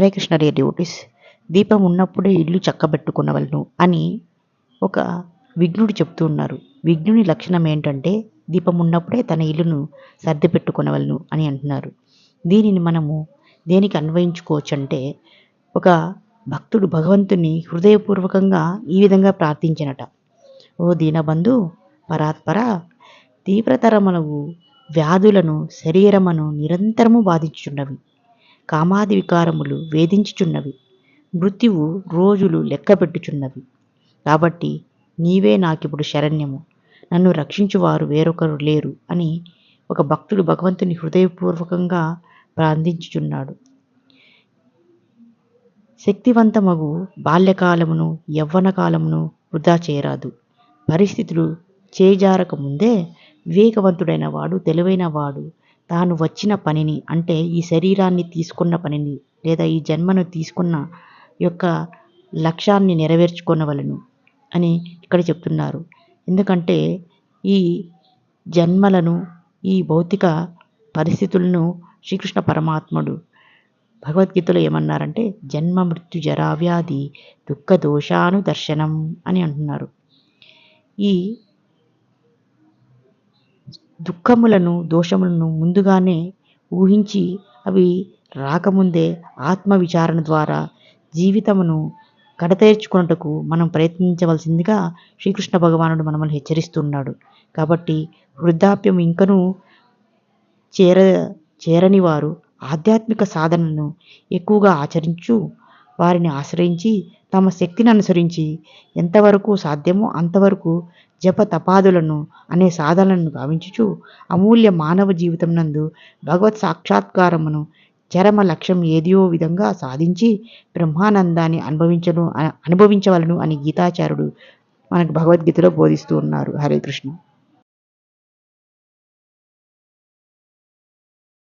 హరే కృష్ణ రే devotees దీపం ఉన్నప్పుడే ఇల్లు చక్కబెట్టుకున్నవలను అని ఒక విఘ్నుడు చెప్తూ ఉన్నారు. విఘ్నుని లక్షణం ఏంటంటే దీపం ఉన్నప్పుడే తన ఇల్లును సర్ది పెట్టుకునవలను అని అంటున్నారు. దీనిని మనము దేనికి అన్వయించుకోవచ్చు అంటే ఒక భక్తుడు భగవంతుని హృదయపూర్వకంగా ఈ విధంగా ప్రార్థించినట. ఓ దీనబంధు పరాత్పర తీవ్రతరమనవు వ్యాధులను శరీరమును నిరంతరము బాధించుచున్నవి కామాది వికారములు వేధించుచున్నవి. మృత్యువు రోజులు లెక్కపెట్టుచున్నవి. కాబట్టి నీవే నాకిప్పుడు శరణ్యము. నన్ను రక్షించువారు వేరొకరు లేరు అని ఒక భక్తుడు భగవంతుని హృదయపూర్వకంగా ప్రార్థించుచున్నాడు. శక్తివంతమగు బాల్యకాలమును యవ్వన కాలమును వృధా చేయరాదు. పరిస్థితులు చేజారక ముందే వివేకవంతుడైన వాడు తెలివైన వాడు తాను వచ్చిన పనిని అంటే ఈ శరీరాన్ని తీసుకున్న పనిని లేదా ఈ జన్మను తీసుకున్న యొక్క లక్ష్యాన్ని నెరవేర్చుకొనవలను అని ఇక్కడ చెప్తున్నారు. ఎందుకంటే ఈ జన్మలను ఈ భౌతిక పరిస్థితులను శ్రీకృష్ణ పరమాత్ముడు భగవద్గీతలో ఏమన్నారంటే జన్మ మృత్యు జరావ్యాధి దుఃఖ దోషాను దర్శనం అని అంటున్నారు. ఈ దుఃఖములను దోషములను ముందుగానే ఊహించి అవి రాకముందే ఆత్మ విచారణ ద్వారా జీవితమును కడతేర్చుకున్నటకు మనం ప్రయత్నించవలసిందిగా శ్రీకృష్ణ భగవానుడు మనల్ని హెచ్చరిస్తున్నాడు. కాబట్టి వృద్ధాప్యం ఇంకనూ చేర చేరని వారు ఆధ్యాత్మిక సాధనను ఎక్కువగా ఆచరించు వారిని ఆశ్రయించి తమ శక్తిని అనుసరించి ఎంతవరకు సాధ్యమో అంతవరకు జప తపాదులను అనే సాధనలను గావించుచు అమూల్య మానవ జీవితం నందు భగవత్ సాక్షాత్కారమును చరమ లక్ష్యం ఏదియో విధంగా సాధించి బ్రహ్మానందాన్ని అనుభవించను అనుభవించవలను అని గీతాచార్యుడు మనకు భగవద్గీతలో బోధిస్తూ ఉన్నారు. హరే కృష్ణ.